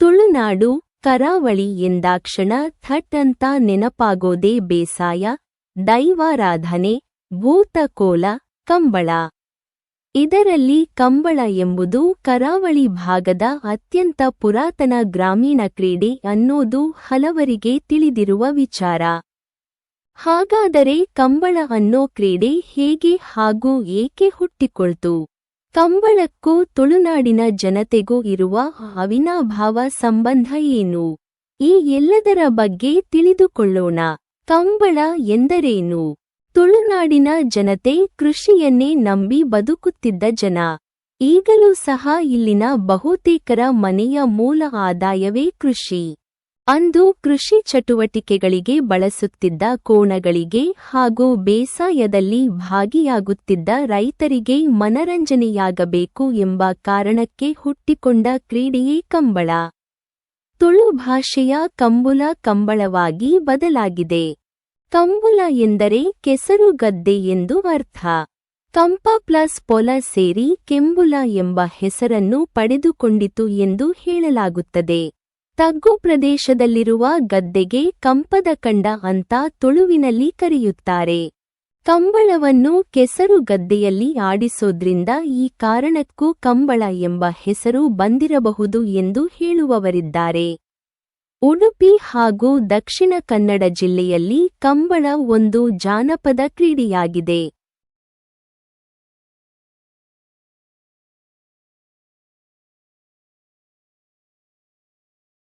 ತುಳುನಾಡು ಕರಾವಳಿ ಎಂದಾಕ್ಷಣ ಥಟ್ ಅಂತ ನೆನಪಾಗೋದೇ ಬೇಸಾಯ, ದೈವಾರಾಧನೆ, ಭೂತಕೋಲ, ಕಂಬಳ. ಇದರಲ್ಲಿ ಕಂಬಳ ಎಂಬುದು ಕರಾವಳಿ ಭಾಗದ ಅತ್ಯಂತ ಪುರಾತನ ಗ್ರಾಮೀಣ ಕ್ರೀಡೆ ಅನ್ನೋದು ಹಲವರಿಗೆ ತಿಳಿದಿರುವ ವಿಚಾರ. ಹಾಗಾದರೆ ಕಂಬಳ ಅನ್ನೋ ಕ್ರೀಡೆ ಹೇಗೆ ಹಾಗೂ ಏಕೆ ಹುಟ್ಟಿಕೊಳ್ತು? ಕಂಬಳಕ್ಕೂ ತುಳುನಾಡಿನ ಜನತೆಗೂ ಇರುವ ಅವಿನಾಭಾವ ಸಂಬಂಧ ಏನು? ಈ ಎಲ್ಲದರ ಬಗ್ಗೆ ತಿಳಿದುಕೊಳ್ಳೋಣ. ಕಂಬಳ ಎಂದರೇನು? ತುಳುನಾಡಿನ ಜನತೆ ಕೃಷಿಯನ್ನೇ ನಂಬಿ ಬದುಕುತ್ತಿದ್ದ ಜನ. ಈಗಲೂ ಸಹ ಇಲ್ಲಿನ ಬಹುತೇಕರ ಮನೆಯ ಮೂಲ ಆದಾಯವೇ ಕೃಷಿ. ಅಂದು ಕೃಷಿ ಚಟುವಟಿಕೆಗಳಿಗೆ ಬಳಸುತ್ತಿದ್ದ ಕೋಣಗಳಿಗೆ ಹಾಗೂ ಬೇಸಾಯದಲ್ಲಿ ಭಾಗಿಯಾಗುತ್ತಿದ್ದ ರೈತರಿಗೆ ಮನರಂಜನೆಯಾಗಬೇಕು ಎಂಬ ಕಾರಣಕ್ಕೆ ಹುಟ್ಟಿಕೊಂಡ ಕ್ರೀಡೆಯೇ ಕಂಬಳ. ತುಳು ಭಾಷೆಯ ಕಂಬುಲ ಕಂಬಳವಾಗಿ ಬದಲಾಗಿದೆ. ಕಂಬುಲ ಎಂದರೆ ಕೆಸರು ಗದ್ದೆ ಎಂದು ಅರ್ಥ. ಕಂಪ ಪ್ಲಸ್ ಪೊಲ ಸೇರಿ ಕೆಂಬುಲ ಎಂಬ ಹೆಸರನ್ನು ಪಡೆದುಕೊಂಡಿತು ಎಂದು ಹೇಳಲಾಗುತ್ತದೆ. ತಗ್ಗು ಪ್ರದೇಶದಲ್ಲಿರುವ ಗದ್ದೆಗೆ ಕಂಪದ ಕಂಡ ಅಂತ ತುಳುವಿನಲ್ಲಿ ಕರೆಯುತ್ತಾರೆ. ಕಂಬಳವನ್ನು ಕೆಸರು ಗದ್ದೆಯಲ್ಲಿ ಆಡಿಸೋದ್ರಿಂದ ಈ ಕಾರಣಕ್ಕೂ ಕಂಬಳ ಎಂಬ ಹೆಸರು ಬಂದಿರಬಹುದು ಎಂದು ಹೇಳುವವರಿದ್ದಾರೆ. ಉಡುಪಿ ಹಾಗೂ ದಕ್ಷಿಣ ಕನ್ನಡ ಜಿಲ್ಲೆಯಲ್ಲಿ ಕಂಬಳ ಒಂದು ಜಾನಪದ ಕ್ರೀಡೆಯಾಗಿದೆ.